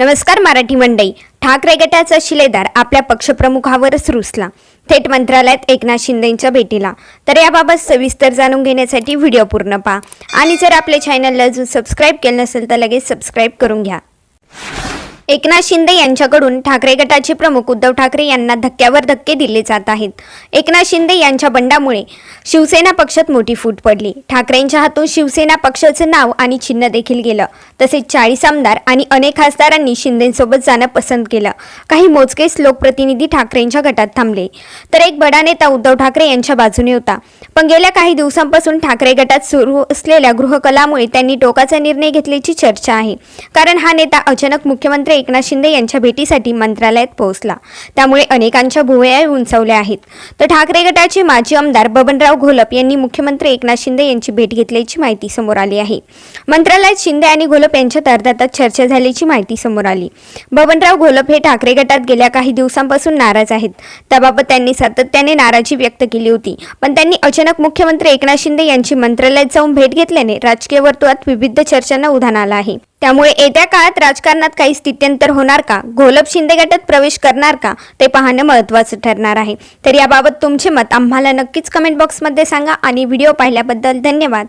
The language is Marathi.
नमस्कार मराठी मंडई ठाकरे गटाचा शिलेदार आपल्या पक्षप्रमुखावरच रुसला. थेट मंत्रालयात एकनाथ शिंदेंच्या भेटीला. तर याबाबत सविस्तर जाणून घेण्यासाठी व्हिडिओ पूर्ण पहा. आणि जर आपल्या चॅनलला अजून सबस्क्राईब केलं नसेल तर लगेच सबस्क्राईब करून घ्या. एकनाथ शिंदे यांच्याकडून ठाकरे गटाचे प्रमुख उद्धव ठाकरे यांना धक्क्यावर धक्के दिले जात आहेत. एकनाथ शिंदे यांच्या बंडामुळे शिवसेना पक्षात मोठी फूट पडली. ठाकरेंच्या हातून शिवसेना पक्षाचं नाव आणि चिन्ह देखील गेलं. तसेच चाळीस आमदार आणि अनेक खासदारांनी शिंदेसोबत जाणं पसंत केलं. काही मोजकेच लोकप्रतिनिधी ठाकरेंच्या गटात थांबले. तर एक बडा नेता उद्धव ठाकरे यांच्या बाजूने होता. पण गेल्या काही दिवसांपासून ठाकरे गटात सुरू असलेल्या गृहकलामुळे त्यांनी टोकाचा निर्णय घेतल्याची चर्चा आहे. कारण हा नेता अचानक मुख्यमंत्री एकनाथ शिंदे यांच्या भेटीसाठी मंत्रालयात पोहोचला. त्यामुळे अनेकांच्या भुवया उंचावल्या आहेत. तर ठाकरे गटाचे माजी आमदार बबनराव घोलप यांनी मुख्यमंत्री एकनाथ शिंदे यांची भेट घेतल्याची माहिती समोर आली आहे. मंत्रालयात शिंदे आणि घोलप यांच्यात अर्धातात चर्चा झाल्याची माहिती समोर आली. बबनराव घोलप हे ठाकरे गटात गेल्या काही दिवसांपासून नाराज आहेत. त्याबाबत त्यांनी सातत्याने नाराजी व्यक्त केली होती. पण त्यांनी अचानक मुख्यमंत्री एकनाथ शिंदे यांची मंत्रालयात जाऊन भेट घेतल्याने राजकीय वर्तुळात विविध चर्चांना उधाण आलं आहे. त्यामुळे येत्या काळात राजकारणात काही स्थित्यंतर होणार का? घोलप शिंदे गटात प्रवेश करणार का? ते पाहणं महत्त्वाचं ठरणार आहे. तर याबाबत तुमचे मत आम्हाला नक्कीच कमेंट बॉक्समध्ये सांगा आणि व्हिडिओ पाहिल्याबद्दल धन्यवाद.